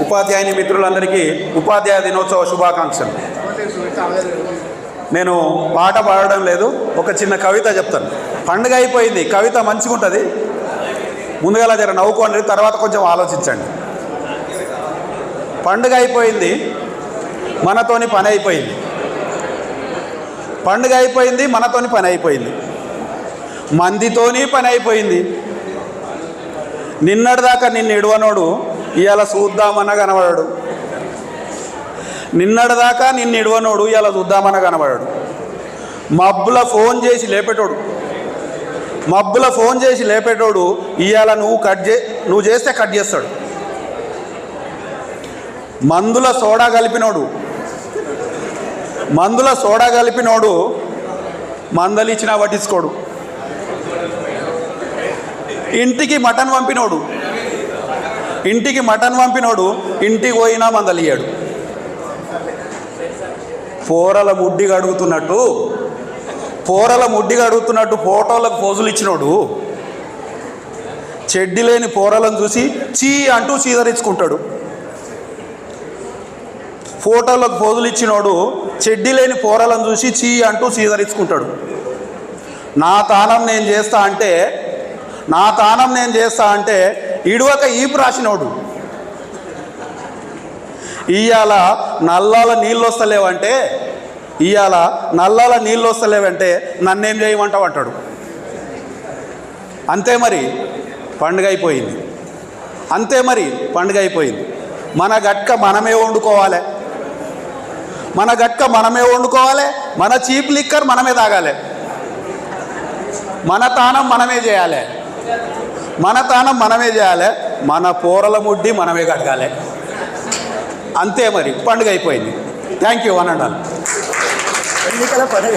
ఉపాధ్యాయుని మిత్రులందరికీ ఉపాధ్యాయ దినోత్సవ శుభాకాంక్షలు. నేను పాట పాడడం లేదు ఒక చిన్న కవిత చెప్తాను. పండుగ అయిపోయింది కవిత మంచిగా ఉంటుంది ముందుగా జర నవ్వుకోండి తర్వాత కొంచెం ఆలోచించండి. పండుగ అయిపోయింది మనతోని పని అయిపోయింది. పండుగ అయిపోయింది మనతోని పని అయిపోయింది. మందితోని పని అయిపోయింది. నిన్నటిదాకా నిన్ను ఇడవనోడు ఇవాళ చూద్దామన్నా కనబడాడు. నిన్నటిదాకా నిన్ను ఇడవనోడు ఇవాళ చూద్దామన్న కనబడాడు. మబ్బుల ఫోన్ చేసి లేపేటోడు. మబ్బుల ఫోన్ చేసి లేపేటోడు ఇవాళ నువ్వు కట్ చే నువ్వు చేస్తే కట్ చేస్తాడు. మందుల సోడా కలిపినోడు. మందుల సోడా కలిపినోడు మందలిచ్చినా పట్టించుకోడు. ఇంటికి మటన్ పంపినోడు. ఇంటికి మటన్ పంపినోడు ఇంటికి పోయినా మందలియ్యాడు. పోరల ముడ్డి అడుగుతున్నట్టు పోరల ముడ్డిగా అడుగుతున్నట్టు ఫోటోలకు పోజులు ఇచ్చినోడు చెడ్డి లేని పోరలను చూసి చీ అంటూ చీదరించుకుంటాడు ఫోటోలకు పోజులు ఇచ్చినోడు చెడ్డి లేని పోరలను చూసి చీ అంటూ చీదరించుకుంటాడు నా తానం నేను చేస్తా అంటే నా తానం నేను చేస్తా అంటే ఇడువక ఈపు రాసినోడు. ఇవాళ నల్లాల నీళ్ళు వస్తలేవంటే ఇవాళ నల్లాల నీళ్ళు వస్తలేవంటే నన్నేం చేయమంటావు అంటాడు. అంతే మరి పండుగ అయిపోయింది. అంతే మరి పండుగ అయిపోయింది. మన గట్క మనమే వండుకోవాలి. మన గట్క మనమే వండుకోవాలి. మన చీప్ లిక్కర్ మనమే తాగాలి. మన తానం మనమే చేయాలి. మన తానం మనమే చేయాలి మన పూరల ముడ్డి మనమే కడగాలి. అంతే మరి పండుగ అయిపోయింది. థ్యాంక్ యూ వన్ ఎన్నికల పని